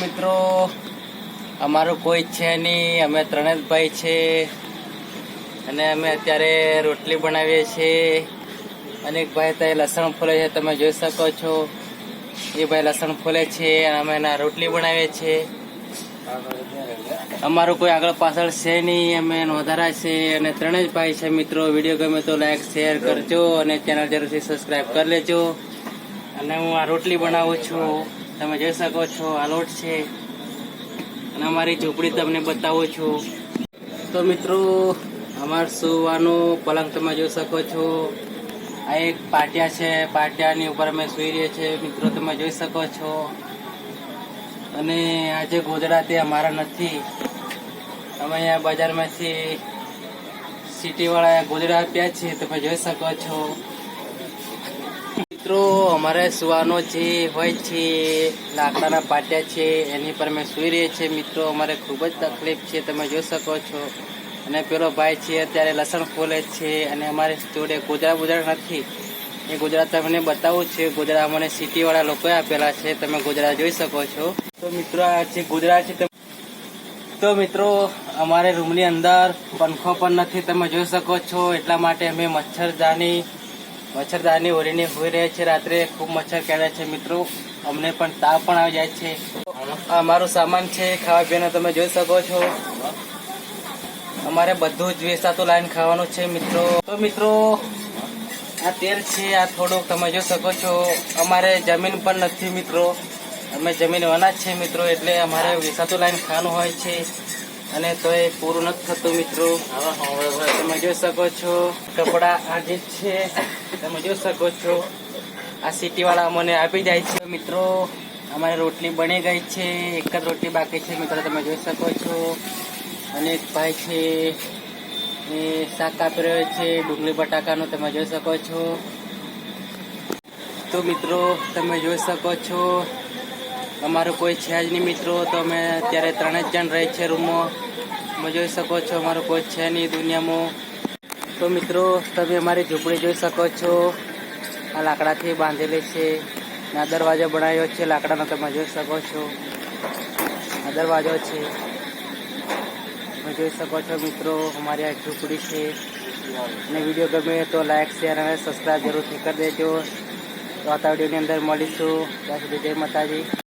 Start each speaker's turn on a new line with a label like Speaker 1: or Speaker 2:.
Speaker 1: મિત્રો, અમારું કોઈ છે નહીં. અમે ત્રણે જ ભાઈ છે. અને અમે અત્યારે રોટલી બનાવીએ છીએ. અને એક ભાઈ ત્યાં લસણ ફોલે છે, તમે જોઈ શકો છો. એ ભાઈ લસણ ફોલે છે અને અમે એના રોટલી બનાવીએ છીએ. અમારું કોઈ આગળ પાછળ છે નહીં. અમે નોંધારા છે અને ત્રણે જ ભાઈ છે મિત્રો. વીડિયો ગમે તો લાઈક, શેર કરજો અને ચેનલ જરૂરથી સબસ્ક્રાઈબ કરી લેજો. અને હું આ રોટલી બનાવું છું. તમે જોઈ શકો છો, આ લોટ છે. અને અમારી ઝૂંપડી તમને બતાવું છું. તો મિત્રો, અમાર સુવાનું પલંગ તમે જોઈ શકો છો. આ એક પાટિયા છે. પાટિયાની ઉપર અમે સુઈ રહીએ છીએ. મિત્રો, તમે જોઈ શકો છો. અને આ જે ગોદડા તે અમારા નથી. અમે અહીંયા બજારમાંથી સિટીવાળા ગોદડા આપ્યા છે. તમે જોઈ શકો છો. મિત્રો, અમારે સુવાનો જે હોય છે, લાકડાના પાટિયા છે, એની પર અમે સુઈ રહીએ છીએ. મિત્રો, અમારે ખૂબ જ તકલીફ છે, તમે જોઈ શકો છો. અને પેલો ભાઈ છે, અત્યારે લસણ ફોલે છે અને અમારે જોડે ગુજરાત ગુજરાત નથી. એ ગુજરાત તમને બતાવું છે. ગુજરાત અમને સિટીવાળા લોકોએ આપેલા છે, તમે ગુજરાત જોઈ શકો છો. તો મિત્રો, આ જે ગોદડા છે તો મિત્રો, અમારે રૂમની અંદર પંખો પણ નથી, તમે જોઈ શકો છો. એટલા માટે અમે મચ્છરદાની મચ્છરદાની ઓરીને હોઈ રહ્યા છે. રાત્રે ખૂબ મચ્છર કેળે છે મિત્રો. અમને પણ તાવ પણ આવી જાય છે. આ મારો સામાન છે. ખાવા પીવાનું તમે જોઈ શકો છો. અમારે બધું જ વેચાતું લાઈન ખાવાનું છે મિત્રો. તો મિત્રો, આ તેલ છે. આ થોડુંક તમે જોઈ શકો છો. અમારે જમીન પણ નથી મિત્રો. અમે જમીન વના છે મિત્રો. એટલે અમારે વેચાતું લાઈન ખાવાનું હોય છે. અને તો એ પૂરું નથી થતું મિત્રો. તમે જોઈ શકો છો, કપડા આ જે છે, તમે જોઈ શકો છો. આ સિટીવાળા અમને આપી જાય છે, મિત્રો. અમારે રોટલી બની ગઈ છે, એક જ રોટલી બાકી છે, મિત્રો, તમે જોઈ શકો છો. અને એક ભાઈ છે, એ શાક કાપી રહ્યો છે, ડુંગળી બટાકાનું, તમે જોઈ શકો છો. તો મિત્રો, તમે જોઈ શકો છો અમારું કોઈ છે જ નહીં મિત્રો. તો અમે અત્યારે ત્રણ જ જણ રહે છે રૂમમાં તમે જોઈ શકો છો, અમારું કોઈ છે નહીં દુનિયામાં. તો મિત્રો, તમે અમારી ઝૂંપડી જોઈ શકો છો. આ લાકડાથી બાંધેલી છે. આ દરવાજો બનાવ્યો છે. લાકડાનો તમે જોઈ શકો છો. આ દરવાજો છે. તમે જોઈ શકો છો મિત્રો, અમારી આ ઝૂંપડી છે. અને વીડિયો ગમે તો લાઈક, શેર અને સબસ્ક્રાઈબ જરૂરથી કરી દેજો. તો આ વિડીયોની અંદર મળીશું. ત્યાં સુધી જય માતાજી.